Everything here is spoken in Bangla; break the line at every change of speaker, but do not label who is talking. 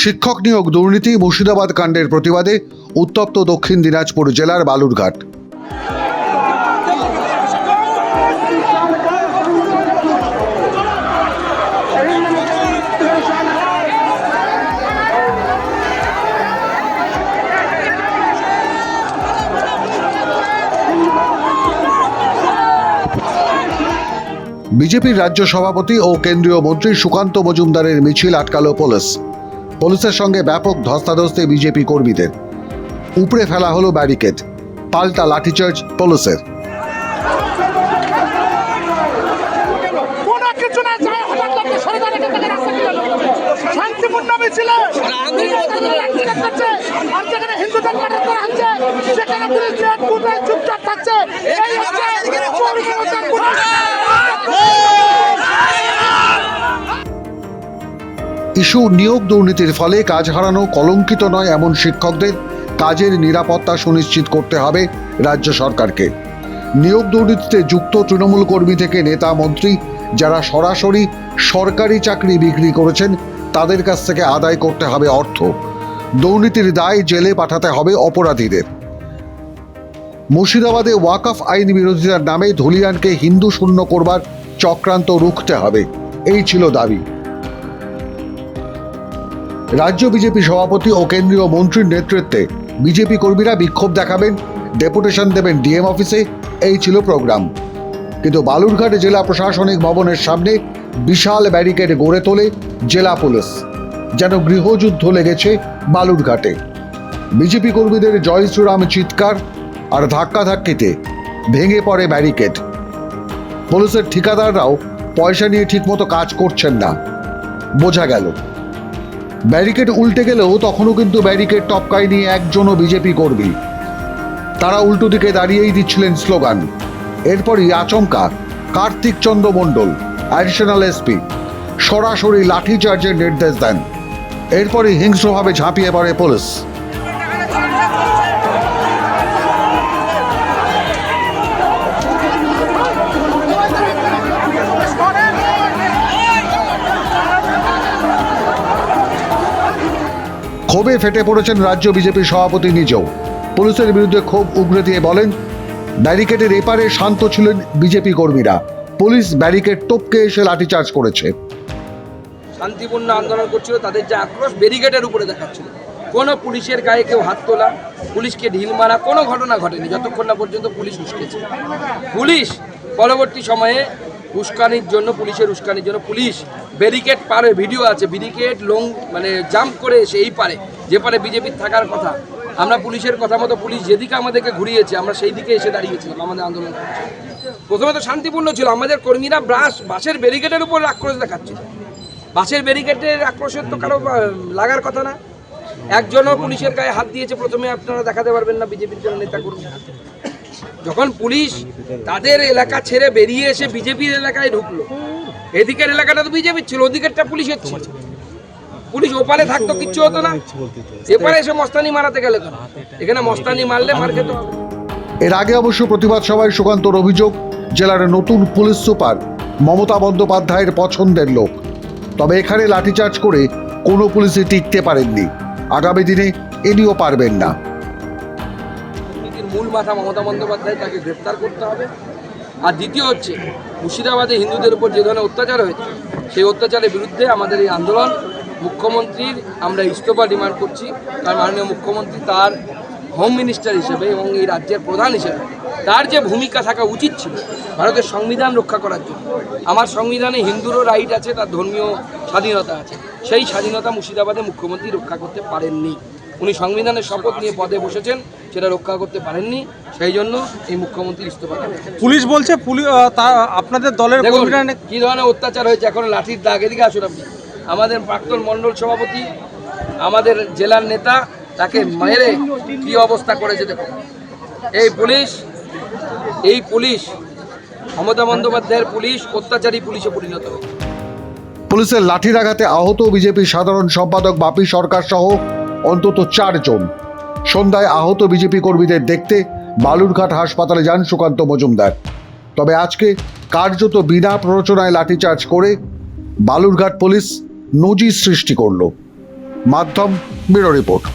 শিক্ষক নিয়োগ দুর্নীতি মুর্শিদাবাদ কাণ্ডের প্রতিবাদে উত্তপ্ত দক্ষিণ দিনাজপুর জেলার বালুরঘাট। বিজেপির রাজ্য সভাপতি ও কেন্দ্রীয় মন্ত্রী সুকান্ত মজুমদারের মিছিল আটকালো পুলিশ। পুলিশের সঙ্গে ব্যাপক ধস্তাধস্তি বিজেপি কর্মীদের। উপড়ে ফেলা হলো ব্যারিকেড পাল্টা লাঠিচার্জ পুলিশের।
হঠাৎ
ইস্যু নিয়োগ দুর্নীতির ফলে কাজ হারানো কলঙ্কিত নয় এমন শিক্ষকদের। কাজের নিরাপত্তা সুনিশ্চিত করতে হবে রাজ্য সরকারকে। নিয়োগ দুর্নীতিতে যুক্ত তৃণমূল কর্মী থেকে নেতা মন্ত্রী যারা সরাসরি সরকারি চাকরি বিক্রি করেছেন, তাদের কাছ থেকে আদায় করতে হবে অর্থ। দুর্নীতির দায় জেলে পাঠাতে হবে অপরাধীদের। মুর্শিদাবাদে ওয়াকফ আইন বিরোধিতার নামে ধুলিয়ানকে হিন্দু শূন্য করবার চক্রান্ত রুখতে হবে। এই ছিল দাবি। রাজ্য বিজেপি সভাপতি ও কেন্দ্রীয় মন্ত্রীর নেতৃত্বে বিজেপি কর্মীরা বিক্ষোভ দেখাবেন, ডেপুটেশন দেবেন ডিএম অফিসে, এই ছিল প্রোগ্রাম। কিন্তু বালুরঘাট জেলা প্রশাসনিক ভবনের সামনে বিশাল ব্যারিকেড গড়ে তোলে জেলা পুলিশ। যেন গৃহযুদ্ধ লেগেছে বালুরঘাটে। বিজেপি কর্মীদের জয় শ্রীরাম চিৎকার আর ধাক্কাধাক্কিতে ভেঙে পড়ে ব্যারিকেড। পুলিশের ঠিকাদাররাও পয়সা নিয়ে ঠিকমতো কাজ করছেন না। বোঝা গেল। ব্যারিকেড উল্টে গেলেও তখনও কিন্তু ব্যারিকেড টপকায়নি একজনও বিজেপি কর্মী। তারা উল্টো দিকে দাঁড়িয়েই দিচ্ছিলেন স্লোগান, এরপরই আচমকা, Kartik Chandra Mondal additional S P সরাসরি লাঠিচার্জের নির্দেশ দেন। এরপরই হিংস্রভাবে ঝাঁপিয়ে পড়ে পুলিশ। ক্ষোভে ফেটে পড়েছেন রাজ্য বিজেপির সভাপতি নিজেও। পুলিশের বিরুদ্ধে ক্ষোভ উগরে দিয়ে বলেন, ব্যারিকেডের এপারে শান্ত ছিলেন বিজেপি কর্মীরা। পুলিশ ব্যারিকেড টপকে এসে লাঠিচার্জ করেছে।
শান্তিপূর্ণ আন্দোলন করছিল, তাদের যে আক্রোশ ব্যারিকেডের উপরে দেখাচ্ছিল। কোনো পুলিশের গায়ে কেউ হাত তোলা, পুলিশকে ঢিল মারা, কোনো ঘটনা ঘটেনি। যতক্ষণ না পর্যন্ত পুলিশ উস্কেছে। পুলিশ পরবর্তী সময়ে উস্কানির জন্য, পুলিশের উস্কানির জন্য। পুলিশ ব্যারিকেড পারে ভিডিও আছে। ব্যারিকেড লং মানে জাম্প করে এসে এই পারে, যে পারে বিজেপির থাকার কথা। আমরা পুলিশের কথা মতো পুলিশ যেদিকে আমাদেরকে ঘুরিয়েছে, আমরা সেই দিকে এসে দাঁড়িয়েছিলাম আমাদের আন্দোলন। প্রথমে তো শান্তিপূর্ণ ছিল। আমাদের কর্মীরা ব্রাশ বাসের ব্যারিকেডের উপর আক্রোশ দেখাচ্ছিল বাসের ব্যারিকেডের আক্রোশের তো কারও লাগার কথা না। একজনও পুলিশের গায়ে হাত দিয়েছে। প্রথমে আপনারা দেখাতে পারবেন না বিজেপির জন্য নেতা করুন যখন পুলিশ তাদের এলাকা ছেড়ে বেরিয়ে এসে বিজেপির এলাকায় ঢুকলো, এদিকের এলাকাটা তো বিজেপির ছিল, ওদিকেরটা পুলিশের ছিল। পুলিশ ওপারে থাকতো, কিচ্ছু হতো না। এপারে এসে মস্তানি মারাতে গেলে এখানে মস্তানি মারলে মার খেতে
এর আগে অবশ্য প্রতিবাদ সভায় সুকান্তর অভিযোগ, জেলার নতুন পুলিশ সুপার মমতা বন্দ্যোপাধ্যায়ের পছন্দের লোক। তবে এখানে লাঠিচার্জ করে কোনো পুলিশে টিকতে পারেননি। আগামী দিনে এনিও পারবেন না।
মূল মাথা মমতা বন্দ্যোপাধ্যায় তাকে গ্রেপ্তার করতে হবে। আর দ্বিতীয় হচ্ছে, মুর্শিদাবাদে হিন্দুদের উপর যে ধরনের অত্যাচার হয়েছে, সেই অত্যাচারের বিরুদ্ধে আমাদের এই আন্দোলন মুখ্যমন্ত্রীর আমরা ইস্তফা ডিমান্ড করছি। কারণ মাননীয় মুখ্যমন্ত্রী তার হোম মিনিস্টার হিসেবে এবং এই রাজ্যের প্রধান হিসেবে তার যে ভূমিকা থাকা উচিত ছিল, ভারতের সংবিধান রক্ষা করার জন্য। আমার সংবিধানে হিন্দুরও রাইট আছে, তার ধর্মীয় স্বাধীনতা আছে। সেই স্বাধীনতা মুর্শিদাবাদে মুখ্যমন্ত্রী রক্ষা করতে পারেননি। উনি সংবিধানের শপথ নিয়ে পদে বসেছেন সেটা রক্ষা করতে পারেননি সেই জন্য এই মুখ্যমন্ত্রী ইস্তফা দেন।
পুলিশ বলছে পুলিশ আপনাদের দলের
কি ধরনের অত্যাচার হয়েছে এখন লাঠির দাগ এদিকে আসুন আপনি। আমাদের প্রাক্তন মণ্ডল সভাপতি আমাদের জেলার নেতা তাকে মেরে কি অবস্থা করেছে দেখুন। এই পুলিশ এই পুলিশ মমতা বন্দ্যোপাধ্যায়ের পুলিশ অত্যাচারী পুলিশে পরিণত হয়েছে।
পুলিশের লাঠির আঘাতে আহত বিজেপির সাধারণ সম্পাদক বাপি সরকার সহ অন্তত চারজন। সন্ধ্যায় আহত বিজেপি কর্মীদের দেখতে বালুরঘাট হাসপাতালে যান সুকান্ত মজুমদার। তবে আজকে কার্যত বিনা প্ররোচনায় লাঠিচার্জ করে বালুরঘাট পুলিশ নজির সৃষ্টি করল। মাধ্যম ব্যুরো রিপোর্ট।